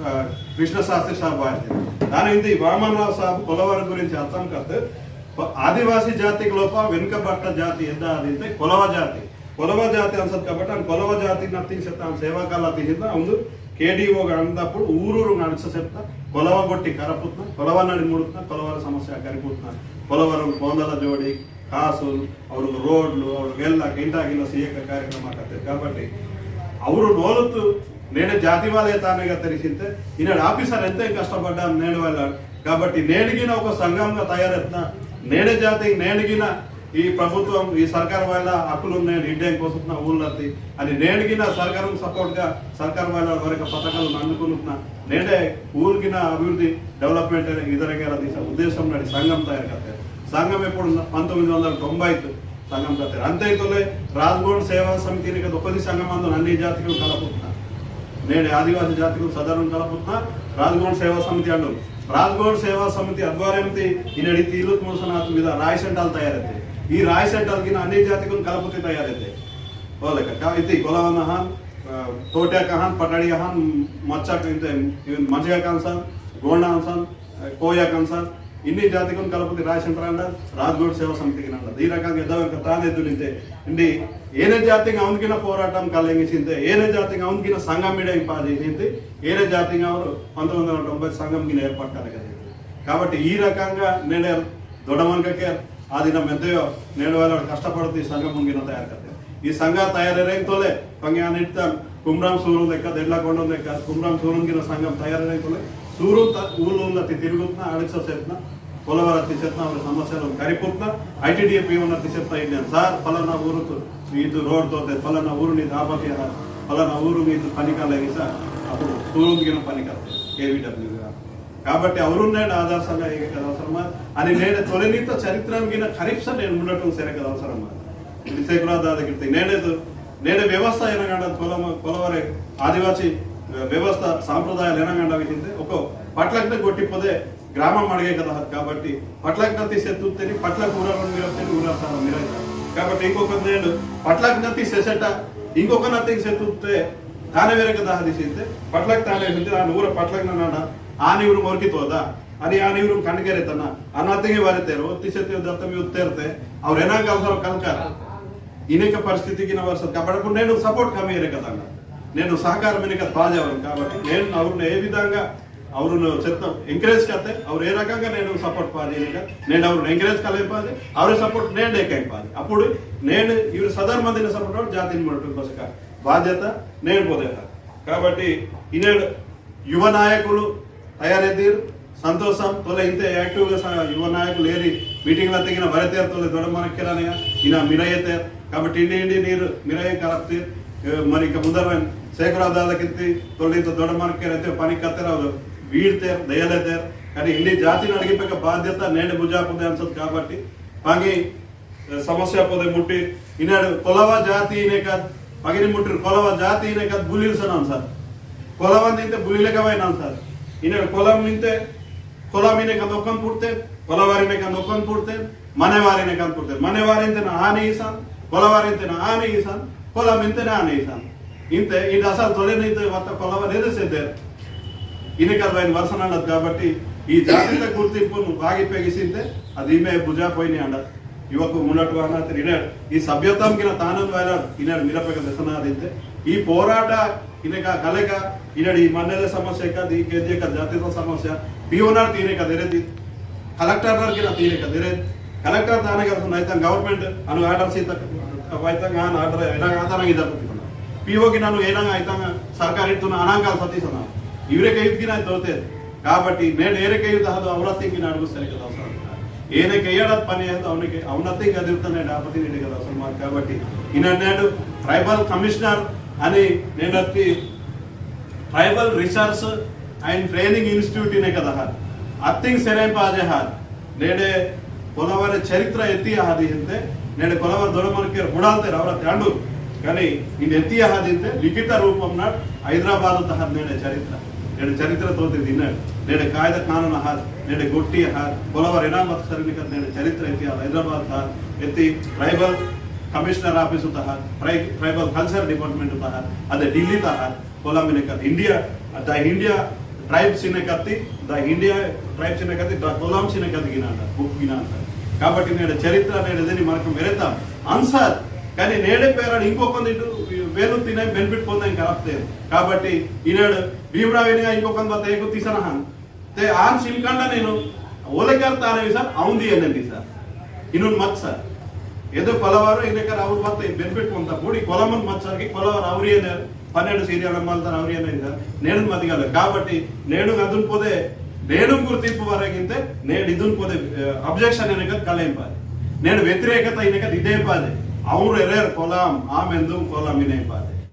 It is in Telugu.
ఆ, కృష్ణ శాస్త్రి సాబ్ వారి దాని ఇది వామనరావు సాబ్ కొలవారి గురించి అర్థం కాదు ఆదివాసీ జాతికి లోప వెనుకబట్ట ಜಾತಿ ಎದ್ದ ಅದಿದ್ದೆ ಕೊಲವ ಜಾತಿ ಕೊಲವ ಜಾತಿ ಅನ್ಸತ್ కాబట్టి ಆ ಕೊಲವ ಜಾತಿ ನತ್ತಿಂಗ್ ಸತ್ತ ಸೇವಾ ಕಾಲ ತಿಂದ ಒಂದು కేడీఓ అందప్పుడు ఊరూరు నడిచ చెప్తా కొలవ కొట్టి కరపుతున్నా కొలవ నడి ముడుతున్నా కొలవర సమస్య కరిపుతున్నా కొలవరం పొందల జోడి కాసులు ಅವ್ರಿಗೆ ರೋಡ್ಲು ಅವ್ರಿಗೆಲ್ಲ ಗಿಂಟಾಗಿಲ್ಲ ಸಿಎಕ ಕಾರ್ಯಕ್ರಮ ಆಗತ್ತೆ కాబట్టి ಅವರು నోలుతూ నేను జాతివాదే తానేగా తెలిసింతే ఈనాడు ఆఫీసర్ ఎంత కష్టపడ్డాను నేను వెళ్ళాడు కాబట్టి నేనుగిన ఒక సంఘంగా తయారెత్తిన నేనే జాతి నేడిగిన ఈ ప్రభుత్వం ఈ సర్కార్ వాళ్ళ హక్కులు ఉన్నాయని ఇండియా కోసం ఊళ్ళది అని నేడిగిన సర్కారం సపోర్ట్గా సర్కార్ వాళ్ళ వరకు పథకాలను అందుకుంటున్నా. నేడే ఊరికిన అభివృద్ధి డెవలప్మెంట్ ఇతరగా తీసే ఉద్దేశం నాడు సంఘం తయారు కట్టారు. సంఘం ఎప్పుడు పంతొమ్మిది వందల తొంభై సంఘం కట్టారు. అంతైతోలే రాజ్భవన్ సేవా సమితిని కదా ఒకది సంఘం అందులో అన్ని జాతికి కలుపుతున్నా నేను ఆదివాసీ జాతికులు సదరం కలుపుతున్నా రాజ్గోడ్ సేవా సమితి అండు రాజ్గోడ్ సేవా సమితి ఆధ్వర్యంతో ఈనాడు తీలు మోసనాథ్ మీద రాయి సెంటాలు తయారైతే ఈ రాయి సెంటాలకి అన్ని జాతికులు కలపతి తయారైతే. వాళ్ళక ఇది కొలవన్న హాన్ తోటా కహాన్ పటాడియా హాన్ మచ్చా మంచిగా కాన్సాన్ గోండా అన్సాన్ కోయా కాన్సాన్ ఇన్ని ಜಾತಿಗೊಂದು ಕಲಪತಿ ರಾಶಂತರಂಡ ರಾಜ್ಗೋಡ್ ಸೇವಾ ಸಮಿತಿಗೆ ನಂಡ ఈ రకంగా ಎದ್ದವಂತ ತಾನೇ ದುಲಿಂತೆ అండి ఏనే జాతీయంగా ಅವನಿಗಿನ పోరాటం కలిగించింది ఏనే జాతిగా అవునికిన సంఘం మీడియా పాదేసింది ఏనే జాతిగా పంతొమ్మిది వందల తొంభై సంఘంకి ఏర్పడ్డారు కదా. కాబట్టి ఈ రకంగా నేను దొడమనకే అది నా మెద్దయో నేను వాళ్ళు కష్టపడుతూ ఈ సంఘం ముంగిన తయారు కదా ఈ సంఘం తయారైనతోలే పంగా నిట్ట కుమ్రాం సూరం లెక్క దెడ్లకొండం లెక్క కుమ్రాం సూరం సంఘం తయారైనతోలే సూర్యం ఊళ్ళో ఉన్న తిరుగుతున్నా ఆడక్స్ చేస్తున్నా పోలవరం తీసేస్తున్నా వాళ్ళ సమస్యలు కరిపోతున్నా ఐటీడీఎఫ్ ఉన్న తీసేస్తా ఇండియన్ సార్ ఫలానా ఊరుతో మీద రోడ్డుతో ఫలానా ఊరు నీ దాబాకే పలానా ఊరు మీద పనికాలేదు సార్. అప్పుడు సూర్యం గిన పనికాలి ఏవిడబ్ల్యూ కాబట్టి ఎవరున్నాడు ఆదర్శంగా ఏ కదా అవసరమా? అని నేను తొలినీత చరిత్రంగా కరీక్ష నేను ఉండటం సరే కదా అవసరమా? శేఖరాదాదగిరి నేనేదు నేను వ్యవస్థ అయిన పొలం పొలవరే ఆదివాసి వ్యవస్థ సాంప్రదాయాలు ఏనాగండా విధిందే ఒక పట్లకి కొట్టిపోతే గ్రామం అడిగే కదా కాబట్టి పట్లకి నత్తిసెత్తు తిని పట్లకు ఊరాలని మీరు ఊరేస్తాను మీరు కాబట్టి ఇంకొక నేను పట్లకి నత్తి నత్తిసేసేట ఇంకొక నత్తికి సెత్తుతే తానే వేరే కదా తీసేస్తే పట్లకి తానే ఆ ఊర పట్లకి నన్నా ఆనివురు మొరికితోదా అని ఆ నీరు కండుకేరేతన్నా ఆ నత్తికి వారితేరు తీసెత్తే దత్త మీరు తేరితే అవరు ఎనాక అవసరం కలకారా ఇనక పరిస్థితికి నా వరుస. కాబట్టి నేను సపోర్ట్ కమ్మి కదా అన్నా. నేను సహಕಾರ మినక బాధేవాను కాబట్టి నేను అవును ఏ విధంగా అవును చెత్త ఎంకరేజ్ కతే అవురు ఏ రకంగా నేను సపోర్ట్ పాదేనిక నేను అవును ఎంకరేజ్ కలిగిపోయి అవరే సపోర్ట్ నేను ఏకైపాది అప్పుడు నేను ఇవి సదర్ మందిన సపోర్ట్ జాతీయ మొట్టకొసక బాధ్యత నేను పోదేత కాబట్టి ఈనాడు యువ నాయకులు తయారైతే సంతోషం తొల ఇంత యాక్టివ్గా యువ నాయకులు ఏరి మీటింగ్లో తెగిన వరతేరు తొల దొడ మనక్కిరానిగా ఈయన మిరయ్యతే కాబట్టి ఇండి ఇండి నీరు మిరయ్య కలప్తీరు మరి ఇక ముందర శేఖరాదాలకి తొలి ఇంత దొడ మనక్కిరైతే పని కత్తెరావు వీడితేరు దయలేతేరు కానీ ఇండి జాతిని అడిగిపోక బాధ్యత నేను భుజాపుదే అన్సదు కాబట్టి పాగి సమస్య పోదే ముట్టి ఈనాడు కొలవ జాతి ఈయనే కాదు పగిని ముట్టిరు కొలవ జాతి ఈయనే కాదు బులిల్సనాం సార్ కొలవం తింటే బులిలకమైనాం సార్ ఈనాడు కొలం నింతే ಕೊಲಮಿನೆ ಕಂದು ಒಕ್ಕನ್ ಪುಡ್ತೇವೆ ಕೊಲವಾರಿನೆ ಕಂದು ಒಕ್ಕನ್ ಪುಡ್ತೇವೆ ಮನೆವಾರಿನೆ ಕಂದು ಪುಡ್ತೇವೆ ಮನೆವಾರಿಂತೆನ ಆನೆ ಈಸಾನ್ ಕೊಲವಾರಿಂತೆನ Fundamenterna ఇంత ఈ రసాలు తొలగినంత కొలవనేది సిద్ధారు ఇన్నికలమైన వరుస అన్నది కాబట్టి ఈ జాతీయ గుర్తింపును బాగి పెగిసిందే అది ఈమె భుజా పోయిన అండ యువకు ఉన్నట్టు అన్నది ఇనాడు ఈ సభ్యతంకిన తానం ద్వారా ఈనాడు మిరపక దశనాదితే ఈ పోరాట ఈయనక కలక ఈనాడు ఈ మన్నెల సమస్య కాదు ఈ కేంద్రీయ జాతీయ సమస్య. పిఓనార్ తీరే కదరేది కలెక్టర్ తీరే కదరేది కదా ఎరేది కలెక్టర్ తానే కదా అయితే గవర్నమెంట్ అను ఆర్డర్ సీత అయితే ఆర్డర్ అయినా ఆధారంగా ఇది ಪಿಒಗೆ ನಾನು ಏನಾಗ ಆಯ್ತಾಗ ಸರ್ಕಾರ ಇತ್ತು ಅನಾಂಕಾಲ ಸತೀಸನ ಇವರೇ ಕೈದ್ಗಿನ ತೋತೆ కాబట్టి నేను ఏరే కయ్యదు అది అవనత్తికి అడుగుస్తాను కదా అవసరం ఏనే కయ్యడం పని అయితే అవనికి అవనత్తి కదులుతున్నాడు ఆపతి నేను కదా అవసరం మాకు కాబట్టి ఈయన నేను ట్రైబల్ కమిషనర్ అని నేను వచ్చి tribal research and training institute ఇనే కదా ಹಾದ್ ಅತ್ತಿಂಗ್ ಸೆರೆಂಪ ಅದೇ ಹಾದ್ నేడే ಕೊಲವರ ಚರಿತ್ರ ಎತ್ತಿಯ ಹಾದಿ ಹಿಂದೆ ನೆಡೆ ಕೊಲವರ ದೊಡಮನಕಿಯರ ಗುಡಾಲ್ತೇರ ಅವರ ತ್ಯಾಂಡು కానీ ఇది ఎత్తియ హాదితే లిఖిత రూపంన హైదరాబాద్ తహద్ నేడే చరిత్ర. నేడు చరిత్రతో తిన్నాడు. నేడు కాయద కానూన్ హాద్ నేడు గొట్టి హాద్ పొలవర్ ఇనామత్ సరినిక నేడు చరిత్ర ఎత్తి హైదరాబాద్ హాద్ ఎత్తి ట్రైబల్ కమిషనర్ ఆఫీసు తహ ట్రై ట్రైబల్ కల్చర్ డిపార్ట్మెంట్ తహ అదే ఢిల్లీ తహ పొలం ఇండియా ద ఇండియా ట్రైబ్స్ కత్తి ద ఇండియా ట్రైబ్స్ కత్తి ద కులాంస్ ఇనకత్తి గినాంట బుక్ గినాంట కాబట్టి నేడు చరిత్ర అనేది మనకు మెరతాం అన్సార్ కానీ నేడే పేరాడు ఇంకొకరి వేలు తినే బెనిఫిట్ పొందాం కరప్తే కాబట్టి ఈనాడు భీమరావేనిగా ఇంకొకరి బత ఏకు తీసనహాన్. తే ఆన్ సిల్కండ నేను ఓలకెళ్తా అనేవి సార్ అవుంది అనండి సార్? ఇను మత్ సార్. ఏదో కొలవారు ఇన్నకర్ అవురు బత బెనిఫిట్ పొందా ఈ కొలమని మత్ సార్కి కొలవారు అవురి అన్నారు పన్నెండు సీరియల్ అమ్మాలతో ఎవరి నేడు మంది కదా కాబట్టి నేను అందుకు పోదే నేను గుర్తింపు వరకింతే నేను ఇదును పోదే అబ్జెక్షన్ వెనక కలయింపాలి నేను వ్యతిరేకత వెనక ఇదేపాలి అవును ఎరేర్ కొలాం ఆమెందు కొలాం వినేపాలి